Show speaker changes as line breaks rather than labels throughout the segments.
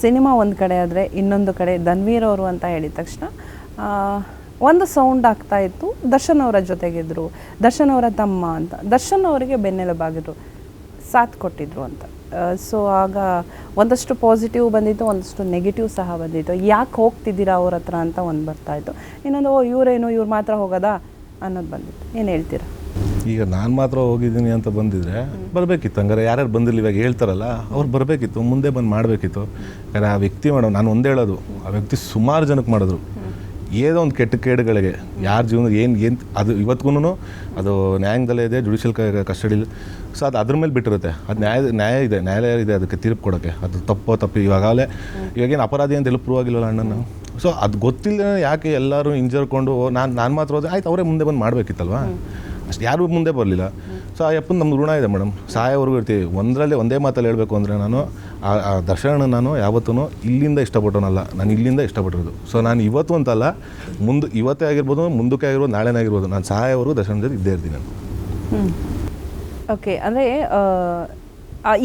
Cinema ಒಂದು ಕಡೆ ಆದರೆ ಇನ್ನೊಂದು ಕಡೆ ಧನ್ವೀರ್ ಅವರು ಅಂತ ಹೇಳಿದ ತಕ್ಷಣ ಒಂದು ಸೌಂಡ್ ಆಗ್ತಾ ಇತ್ತು. ದರ್ಶನ್ ಅವರ ಜೊತೆಗಿದ್ರು. ದರ್ಶನ್ ಅವರ ತಮ್ಮ ಅಂತ. ದರ್ಶನ್ ಅವರಿಗೆ ಬೆನ್ನೆಲುಬಾಗಿದ್ರು ಸಾಥ್ ಕೊಟ್ಟಿದ್ರು ಅಂತ. ಸೊ ಆಗ ಒಂದಷ್ಟು ಪಾಸಿಟಿವ್ ಬಂದಿತ್ತು, ಒಂದಷ್ಟು ನೆಗೆಟಿವ್ ಸಹ ಬಂದಿತ್ತು. ಯಾಕೆ ಹೋಗ್ತಿದ್ದೀರಾ ಅವ್ರ ಹತ್ರ ಅಂತ ಒಂದು ಬರ್ತಾ ಇತ್ತು. ಇನ್ನೊಂದು, ಓ, ಇವರೇನು, ಇವ್ರು ಮಾತ್ರ ಹೋಗೋದಾ ಅನ್ನೋದು ಬಂದಿತ್ತು. ಏನು ಹೇಳ್ತೀರಾ?
ಈಗ ನಾನು ಮಾತ್ರ ಹೋಗಿದ್ದೀನಿ ಅಂತ ಬಂದಿದ್ರೆ ಬರಬೇಕಿತ್ತು. ಹಂಗಾರೆ ಯಾರ್ಯಾರು ಬಂದಿಲ್ಲ ಇವಾಗ ಹೇಳ್ತಾರಲ್ಲ, ಅವ್ರು ಬರಬೇಕಿತ್ತು, ಮುಂದೆ ಬಂದು ಮಾಡಬೇಕಿತ್ತು. ಯಾಕಂದರೆ ಆ ವ್ಯಕ್ತಿ ಮಾಡೋ ನಾನು ಒಂದೇ ಹೇಳೋದು, ಆ ವ್ಯಕ್ತಿ ಸುಮಾರು ಜನಕ್ಕೆ ಮಾಡಿದ್ರು. ಏನೋ ಒಂದು ಕೆಟ್ಟ ಕೇಡುಗಳಿಗೆ, ಯಾರ ಜೀವನ ಏನು ಏನು, ಅದು ಇವತ್ತಿಗೂ ಅದು ನ್ಯಾಯಾಂಗದಲ್ಲೇ ಇದೆ ಜುಡಿಷಿಯಲ್ ಕಸ್ಟಡಿಲಿ ಸೊ ಅದು ಅದ್ರ ಮೇಲೆ ಬಿಟ್ಟಿರುತ್ತೆ. ಅದು ನ್ಯಾಯ ನ್ಯಾಯ ಇದೆ, ನ್ಯಾಯಾಲಯ ಇದೆ ಅದಕ್ಕೆ ತೀರ್ಪು ಕೊಡೋಕ್ಕೆ. ಅದು ತಪ್ಪೋ ತಪ್ಪು, ಇವಾಗಲೇ ಇವಾಗೇನು ಅಪರಾಧಿ ಅಂತ ಎಲ್ಲ ಪ್ರೂವ್ ಆಗಿಲ್ಲ ಅಣ್ಣನ? ಸೊ ಅದು ಗೊತ್ತಿಲ್ಲದೆ ಯಾಕೆ ಎಲ್ಲರೂ ಹಿಂಜರ್ಕೊಂಡು ನಾನು ನಾನು ಮಾತ್ರ ಹೋದೆ, ಆಯ್ತು, ಅವರೇ ಮುಂದೆ ಬಂದು ಮಾಡಬೇಕಿತ್ತಲ್ವಾ? ಅಷ್ಟು ಯಾರು ಮುಂದೆ ಬರಲಿಲ್ಲ. ಸೊ ಆ ಅಪ್ಪನ ನಮ್ದು ಋಣ ಇದೆ ಮೇಡಮ್. ಸಹಾಯವರೆಗೂ ಇರ್ತೀವಿ. ಒಂದರಲ್ಲಿ ಒಂದೇ ಮಾತಲ್ಲಿ ಹೇಳಬೇಕು ಅಂದರೆ ನಾನು, ಆ ದರ್ಶನ ನಾನು ಯಾವತ್ತೂ ಇಲ್ಲಿಂದ ಇಷ್ಟಪಟ್ಟೋನಲ್ಲ. ನಾನು ಇಲ್ಲಿಂದ ಇಷ್ಟಪಟ್ಟಿರೋದು. ಸೊ ನಾನು ಇವತ್ತು ಅಂತಲ್ಲ, ಮುಂದೆ ಇವತ್ತೇ ಆಗಿರ್ಬೋದು, ಮುಂದಕ್ಕೆ ಆಗಿರ್ಬೋದು, ನಾಳೆನೇ ಆಗಿರ್ಬೋದು. ನಾನು ಸಹಾಯವರೆಗೂ ದರ್ಶನ ಜೊತೆ ಇದ್ದೇ ಇರ್ತೀನಿ ನಾನು.
ಓಕೆ ಅಂದರೆ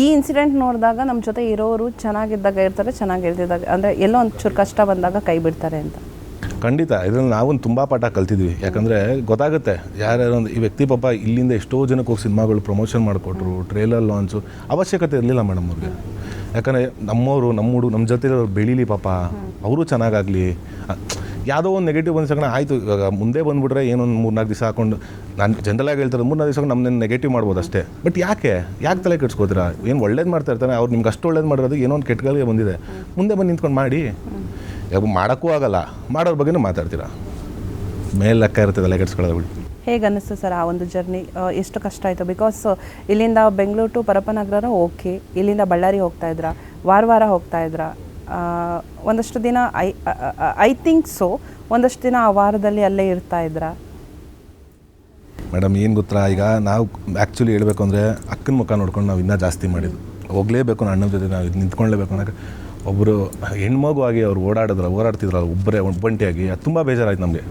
ಈ ಇನ್ಸಿಡೆಂಟ್ ನೋಡಿದಾಗ ನಮ್ಮ ಜೊತೆ ಇರೋರು ಚೆನ್ನಾಗಿದ್ದಾಗ ಇರ್ತಾರೆ ಚೆನ್ನಾಗಿರ್ತಿದ್ದಾಗ ಅಂದರೆ ಎಲ್ಲೋ ಒಂಚೂರು ಚೂರು ಕಷ್ಟ ಬಂದಾಗ ಕೈ ಬಿಡ್ತಾರೆ ಅಂತ.
ಖಂಡಿತ, ಇದರಲ್ಲಿ ನಾವು ತುಂಬ ಪಾಠ ಕಲ್ತಿದ್ವಿ. ಯಾಕಂದರೆ ಗೊತ್ತಾಗುತ್ತೆ, ಯಾರ್ಯಾರು ಒಂದು, ಈ ವ್ಯಕ್ತಿ ಪಾಪ ಇಲ್ಲಿಂದ ಎಷ್ಟೋ ಜನಕ್ಕೆ ಹೋಗಿ ಸಿನಿಮಾಗಳು ಪ್ರಮೋಷನ್ ಮಾಡಿಕೊಟ್ರು ಟ್ರೇಲರ್ ಲಾಂಚು ಅವಶ್ಯಕತೆ ಇರಲಿಲ್ಲ ಮೇಡಮ್ ಅವ್ರಿಗೆ. ಯಾಕಂದರೆ ನಮ್ಮವರು, ನಮ್ಮ ಹುಡು ನಮ್ಮ ಜೊತೆ ಇರೋರು ಬೆಳೀಲಿ ಪಾಪ. ಅವರು ಚೆನ್ನಾಗಾಗಲಿ. ಯಾವುದೋ ಒಂದು ನೆಗೆಟಿವ್ ಬಂದ ಆಯಿತು, ಇವಾಗ ಮುಂದೆ ಬಂದುಬಿಟ್ರೆ ಏನೊಂದು ಮೂರ್ನಾಲ್ಕು ದಿವಸ ಹಾಕೊಂಡು, ನಾನು ಜನರಲಾಗಿ ಹೇಳ್ತಾರೆ, ಮೂರ್ನಾಲ್ಕು ದಿವಸ ನಮ್ಮನ್ನ ನೆಗೆಟಿವ್ ಮಾಡ್ಬೋದು ಅಷ್ಟೇ. ಬಟ್ ಯಾಕೆ? ಯಾಕೆ ತಲೆ ಕೆಡ್ಸ್ಕೋತೀರಾ? ಏನು ಒಳ್ಳೇದು ಮಾಡ್ತಾ ಇರ್ತಾನೆ ಅವ್ರು ನಿಮ್ಗೆ ಅಷ್ಟು ಒಳ್ಳೇದು ಮಾಡಿರೋದು ಏನೋ ಒಂದು ಕೆಟ್ಟಗಳಿಗೆ ಬಂದಿದೆ. ಮುಂದೆ ಬಂದು ನಿಂತ್ಕೊಂಡು ಮಾಡಿ. ಮಾಡೋಕ್ಕೂ ಆಗಲ್ಲ. ಮಾಡೋರ ಬಗ್ಗೆನೂ ಮಾತಾಡ್ತೀರಾ? ಮೇಲೆ ಲೆಕ್ಕ ಇರ್ತದೆ ಕೆಡ್ಸ್ಕೊಳ್ಳೋದು ಬಿಡಿ.
ಹೇಗೆ ಅನ್ನಿಸ್ತು ಸರ್ ಆ ಒಂದು ಜರ್ನಿ ಎಷ್ಟು ಕಷ್ಟ ಆಯಿತು? ಬಿಕಾಸ್ ಇಲ್ಲಿಂದ ಬೆಂಗಳೂರು ಟು ಪರಪನಗರ ಓಕೆ ಇಲ್ಲಿಂದ ಬಳ್ಳಾರಿ ಹೋಗ್ತಾ ಇದ್ರ? ವಾರ ವಾರ ಹೋಗ್ತಾ ಇದ್ರ? ಒಂದಷ್ಟು ದಿನ ಐ ಐ ಥಿಂಕ್ ಸೊ ಒಂದಷ್ಟು ದಿನ ಆ ವಾರದಲ್ಲಿ ಅಲ್ಲೇ ಇರ್ತಾ ಇದ್ರ?
ಮೇಡಮ್ ಏನು ಗೊತ್ತಾ? ಈಗ ನಾವು ಆ್ಯಕ್ಚುಲಿ ಹೇಳಬೇಕು ಅಂದರೆ ಅಕ್ಕನ ಮುಖ ನೋಡ್ಕೊಂಡು ನಾವು ಇನ್ನೂ ಜಾಸ್ತಿ ಮಾಡಿದ್ದು. ಹೋಗಲೇಬೇಕು ಅಣ್ಣನ ಜೊತೆ ನಾವು ನಿಂತ್ಕೊಳ್ಳೇಬೇಕು ಅನ್ನೋಕೆ ಒಬ್ಬರು ಹೆಣ್ಮಗು ಆಗಿ ಅವ್ರು ಓಡಾಡಿದ್ರು, ಓಡಾಡ್ತಿದ್ರಲ್ಲ, ಒಬ್ಬರೇ ಒಬ್ಬಂಟಿಯಾಗಿ ಅದು ತುಂಬ ಬೇಜಾರಾಯ್ತು ನಮಗೆ.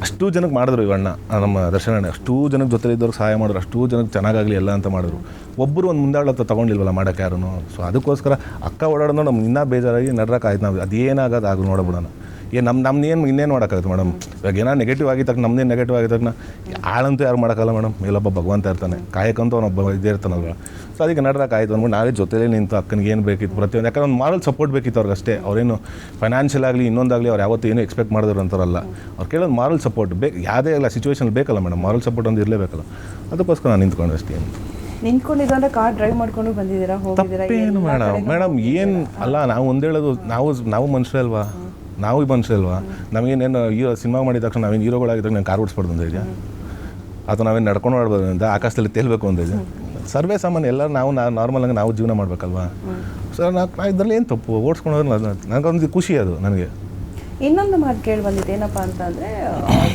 ಅಷ್ಟು ಜನಕ್ಕೆ ಮಾಡಿದ್ರು ಇವಣ್ಣ ನಮ್ಮ ದರ್ಶನ ಅಣ್ಣ ಅಷ್ಟೂ ಜನಕ್ಕೆ ಜೊತೆ ಇದ್ದವ್ರಿಗೆ ಸಹಾಯ ಮಾಡಿದ್ರು, ಅಷ್ಟೂ ಜನಕ್ಕೆ ಚೆನ್ನಾಗಾಗಲಿ ಎಲ್ಲ ಅಂತ ಮಾಡಿದ್ರು. ಒಬ್ಬರು ಒಂದು ಮುಂದಾಳತ್ತ ತೊಗೊಂಡಿಲ್ವಲ್ಲ ಮಾಡೋಕ್ಕೆ ಯಾರೂ ಸೊ ಅದಕ್ಕೋಸ್ಕರ ಅಕ್ಕ ಓಡಾಡೋದು ನಮ್ಗೆ ಇನ್ನೂ ಬೇಜಾರಾಗಿ ನಡ್ರಕ್ಕೆ ಆಯ್ತು ನಾವು. ಅದೇನಾಗೋದು ಆಗ ನೋಡಬಿಡೋಣ. ಏನು ನಮ್ಮ ನಮ್ನೇನು ಇನ್ನೇನು ಮಾಡೋಕ್ಕಾಗುತ್ತೆ ಮೇಡಮ್ ಇವಾಗ ಏನೋ ನೆಗೆಟಿವ್ ತಕ್ಕ ತಕ್ಷಣ ನಮ್ಮದೇನು ನೆಗೆಟಿವ್ ಆಗಿದ ತಕ್ಷಣ ಆಳಂತೂ ಯಾರು ಮಾಡೋಕ್ಕಲ್ಲ ಮೇಡಮ್ ಇಲ್ಲೊಬ್ಬ ಭಗವಂತ ಇರ್ತಾನೆ. ಕಾಯಕಂತೂ ಅವನೊಬ್ಬ ಇದೇ ಇರ್ತಾನಲ್ವ ಸೊ ಅದಕ್ಕೆ ನಡ್ರಕ್ಕೆ ಆಯಿತು ಅಂದ್ಬಿಟ್ಟು ನಾವೇ ಜೊತೆಲೇ ನಿಂತು ಅಕ್ಕನಿಗೆ ಏನು ಬೇಕಿತ್ತು ಪ್ರತಿಯೊಂದು ಯಾಕಂದ್ರೆ ಒಂದು ಮಾರಲ್ ಸಪೋರ್ಟ್ ಬೇಕಿತ್ತು ಅವ್ರಿಗೆ ಅಷ್ಟೇ. ಅವ್ರೇನು ಫೈನಾನ್ಷಿಯಲ್ ಆಗಲಿ ಇನ್ನೊಂದಾಗಲಿ ಅವ್ರು ಯಾವತ್ತೂ ಏನು ಎಕ್ಸ್ಪೆಕ್ಟ್ ಮಾಡಿದ್ರು ಅಂತಾರಲ್ಲ. ಅವ್ರು ಕೇಳೋದು ಮಾರಲ್ ಸಪೋರ್ಟ್ ಬೇಕು ಯಾವುದೇ ಆಗಲ್ಲ ಸಿಚುವೇಶನ್ ಬೇಕಲ್ಲ ಮೇಡಮ್ ಮಾರಲ್ ಸಪೋರ್ಟ್ ಒಂದು ಇರಲೇಬೇಕಲ್ಲ. ಅದಕ್ಕೋಸ್ಕರ ನಾನು ನಿಂತ್ಕೊಂಡು ಅಷ್ಟೇ. ಏನು
ನಿಂತ್ಕೊಂಡಿದ್ದು ಕಾರ್ ಡ್ರೈವ್ ಮಾಡ್ಕೊಂಡು ಬಂದಿದ್ದೀರಾ? ಹೋಗಿದ್ದೀರಾ?
ಏನು ಮೇಡಮ್ ಮೇಡಮ್ ಏನು ಅಲ್ಲ ನಾವು ಒಂದೇಳೋದು ನಾವು ನಾವು ಮನುಷ್ಯ ಅಲ್ವಾ ನಾವು ಅಲ್ವಾ? ನಮಗೇನೇನು ಹೀರೋ ಸಿನಿಮಾ ಮಾಡಿದ ತಕ್ಷಣ ನಾವೇನು ಹೀರೋಗಳಾಗಿದ್ದಾಗ ನಾನು ಕಾರ್ ಓಡಿಸ್ಬಾರ್ದು ಅಂತ ಇದೆಯಾ? ಅಥವಾ ನಾವೇನು ನಡ್ಕೊಂಡು ಆಡ್ಬೋದು ಅಂತ ಆಕಾಶದಲ್ಲಿ ತೇಲ್ಬೇಕು ಅಂತ ಇದೆ ಸರ್ವೇ ಸಾಮಾನ್ಯ ಎಲ್ಲರೂ ನಾವು ನಾರ್ಮಲ್ ಆಗಿ ನಾವು ಜೀವನ ಮಾಡಬೇಕಲ್ವಾ? ಸೊ ನಾ ಇದರಲ್ಲಿ ಏನು ತಪ್ಪು? ಓಡಿಸ್ಕೊಂಡು ನನಗೊಂದು ಖುಷಿ ಅದು ನನಗೆ.
ಇನ್ನೊಂದು ಮಾತು ಕೇಳಿ ಬಂದಿದ್ದು ಏನಪ್ಪ ಅಂತಂದರೆ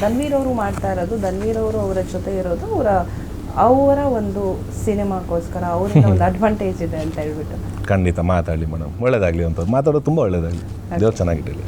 ಧನ್ವೀರ್ ಅವರು ಮಾಡ್ತಾ ಇರೋದು ಧನ್ವೀರ್ ಅವರು ಅವರ ಜೊತೆ ಇರೋದು ಅವರ ಅವರ ಒಂದು ಸಿನಿಮಾಕ್ಕೋಸ್ಕರ ಅವ್ರಿಗೆ ಒಂದು ಅಡ್ವಾಂಟೇಜ್ ಇದೆ ಅಂತ ಹೇಳ್ಬಿಟ್ಟು.
ಖಂಡಿತ ಮಾತಾಡಲಿ ಮೇಡಮ್. ಒಳ್ಳೇದಾಗಲಿ ಅಂತ. ಮಾತಾಡೋದು ತುಂಬ ಒಳ್ಳೇದಾಗಲಿ. ದೇವ್ರು ಚೆನ್ನಾಗಿರಲಿ.